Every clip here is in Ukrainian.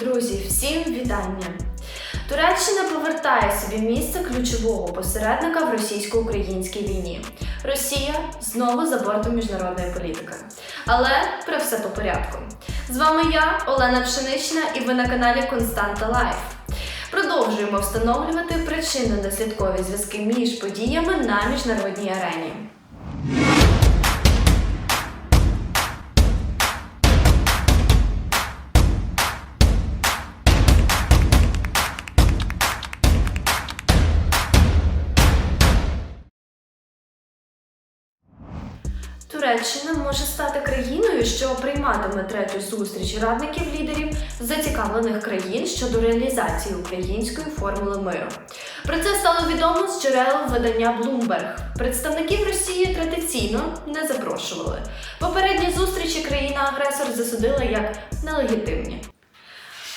Друзі, всім вітання! Туреччина повертає собі місце ключового посередника в російсько-українській війні. Росія знову за бортом міжнародної політики. Але про все по порядку. З вами я, Олена Пшенична, і ви на каналі Константа Лайф. Продовжуємо встановлювати причинно-наслідкові зв'язки між подіями на міжнародній арені. Туреччина може стати країною, що прийматиме третю зустріч радників лідерів зацікавлених країн щодо реалізації української формули миру. Про це стало відомо з джерел видання Bloomberg. Представників Росії традиційно не запрошували. Попередні зустрічі країна-агресор засудила як нелегітимні.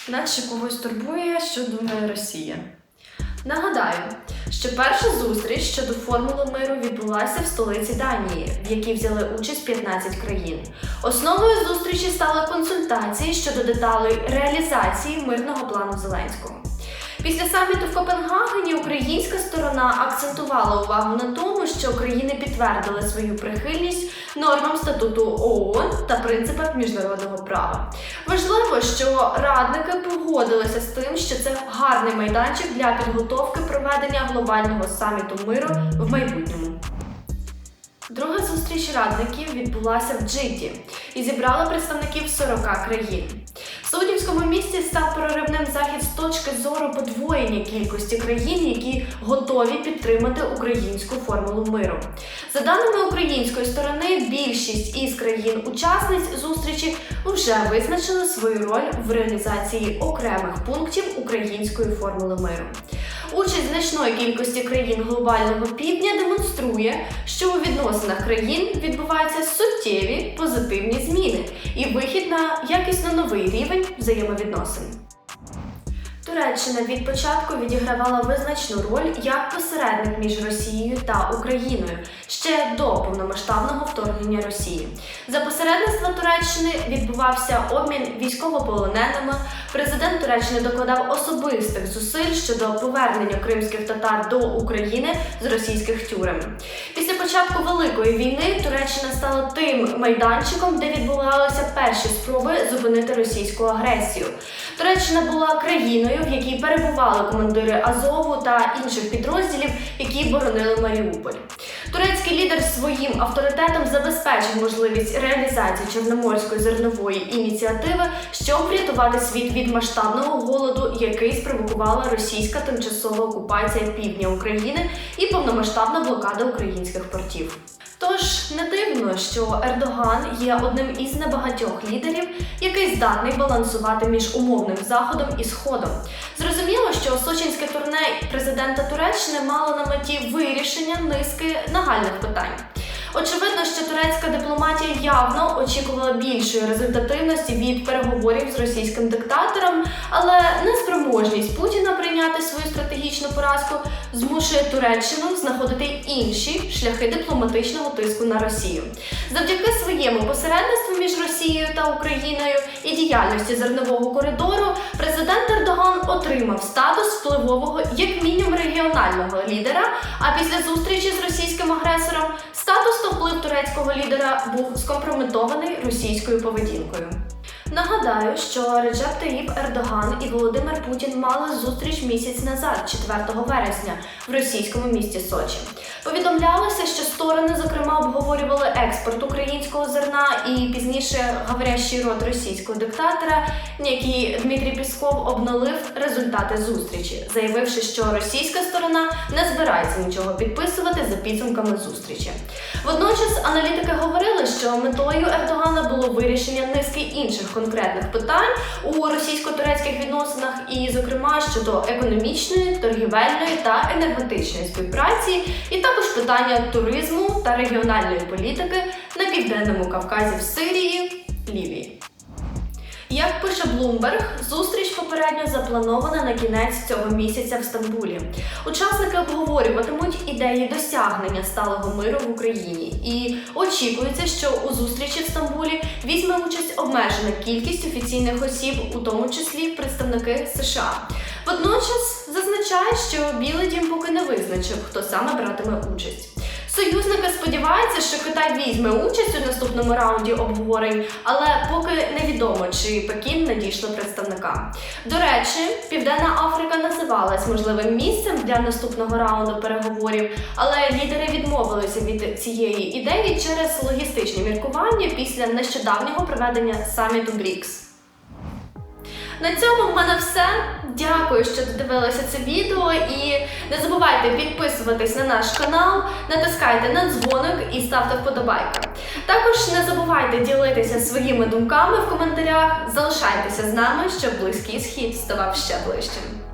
Наче когось турбує, що думає Росія. Нагадаю, що перша зустріч щодо формули миру відбулася в столиці Данії, в якій взяли участь 15 країн. Основою зустрічі стали консультації щодо деталей реалізації мирного плану Зеленського. Після саміту в Копенгагені українська сторона акцентувала увагу на тому, що країни підтвердили свою прихильність нормам статуту ООН та принципах міжнародного права. Важливо, що радники погодилися з тим, що це гарний майданчик для підготовки проведення глобального саміту миру в майбутньому. Друга зустріч радників відбулася в Джиді і зібрала представників 40 країн. В Саудівському місті став проривним захід з точки зору подвоєння кількості країн, які готові підтримати українську формулу миру. За даними української сторони, більшість із країн-учасниць зустрічі вже визначили свою роль в реалізації окремих пунктів української формули миру. Участь значної кількості країн глобального півдня демонструє, що у відносинах країн відбуваються суттєві позитивні зміни і вихід на якісно новий рівень взаємовідносин. Туреччина від початку відігравала визначну роль як посередник між Росією та Україною ще до повномасштабного вторгнення Росії. За посередництва Туреччини відбувався обмін військовополоненими. Президент Туреччини докладав особистих зусиль щодо повернення кримських татар до України з російських тюрем. Після початку Великої війни Туреччина стала тим майданчиком, де відбувалися перші спроби зупинити російську агресію. Туреччина була країною, в якій перебували командири Азову та інших підрозділів, які боронили Маріуполь. Турецький лідер своїм авторитетом забезпечив можливість реалізації чорноморської зернової ініціативи, щоб врятувати світ від масштабного голоду, який спровокувала російська тимчасова окупація півдня України і повномасштабна блокада українських портів. Тож не дивно, що Ердоган є одним із небагатьох лідерів, який здатний балансувати між умовним заходом і сходом. Зрозуміло, що сочинське турне президента Туреччини мало на меті вирішення низки нагальних питань. Очевидно, турецька дипломатія явно очікувала більшої результативності від переговорів з російським диктатором, але неспроможність Путіна прийняти свою стратегічну поразку змушує Туреччину знаходити інші шляхи дипломатичного тиску на Росію. Завдяки своєму посередництву між Росією та Україною і діяльності зернового коридору президент Ердоган отримав статус впливового як мінімум регіонального лідера. А після зустрічі з російським агресором статус та вплив турецького лідера був скомпрометований російською поведінкою. Нагадаю, що Реджеп Таїп Ердоган і Володимир Путін мали зустріч місяць назад, 4 вересня, в російському місті Сочі. Повідомлялося, що сторони, зокрема, обговорювали експорт українського зерна і пізніше говорящий рот російського диктатора, який Дмитрій Пісков обнулив результати зустрічі, заявивши, що російська сторона не збирається нічого підписувати за підсумками зустрічі. Водночас аналітики говорили, що метою Ердогана було вирішення низки інших конкретних питань у російсько-турецьких відносинах, і, зокрема, щодо економічної, торгівельної та енергетичної співпраці, і також питання туризму та регіональної політики на південному Кавказі в Сирії, Лівії. Як пише Bloomberg, зустріч попередньо запланована на кінець цього місяця в Стамбулі. Учасники обговорюватимуть ідеї досягнення сталого миру в Україні, і очікується, що у зустрічі в Стамбулі візьме участь обмежена кількість офіційних осіб, у тому числі представники США. Водночас зазначає, що Білий Дім поки не визначив, хто саме братиме участь. Союзники сподіваються, що Китай візьме участь у наступному раунді обговорень, але поки невідомо, чи Пекін надійшло представника. До речі, Південна Африка називалась можливим місцем для наступного раунду переговорів, але лідери відмовилися від цієї ідеї через логістичні міркування після нещодавнього проведення саміту БРІКС. На цьому в мене все. Дякую, що додивилися це відео. І не забувайте підписуватись на наш канал, натискайте на дзвоник і ставте вподобайки. Також не забувайте ділитися своїми думками в коментарях. Залишайтеся з нами, щоб близький схід ставав ще ближчим.